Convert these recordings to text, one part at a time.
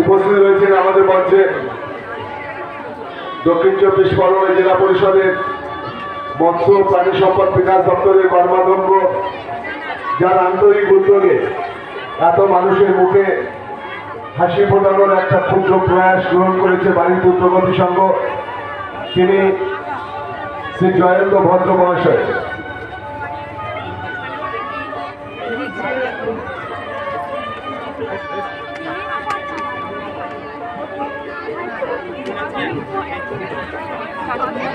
উপস্থিত রয়েছেন আমাদের মঞ্চে দক্ষিণ চব্বিশ পরগনা জেলা পরিষদের মৎস্য প্রাণী সম্পদ বিকাশ দপ্তরের কর্মাধ্যক্ষ, যার আন্তরিক উদ্যোগে এত মানুষের মুখে হাসি ফোটানোর একটা ক্ষুদ্র প্রয়াস গ্রহণ করেছে বাড়ির পুত্রগতি সংঘ। তিনি শ্রী জয়ন্ত ভদ্র মহাশয়। অনবিলম্বে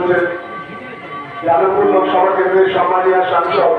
আমাদের যে যাদবপুর লোকসভা কেন্দ্রের সম্মানীয় সাংসদ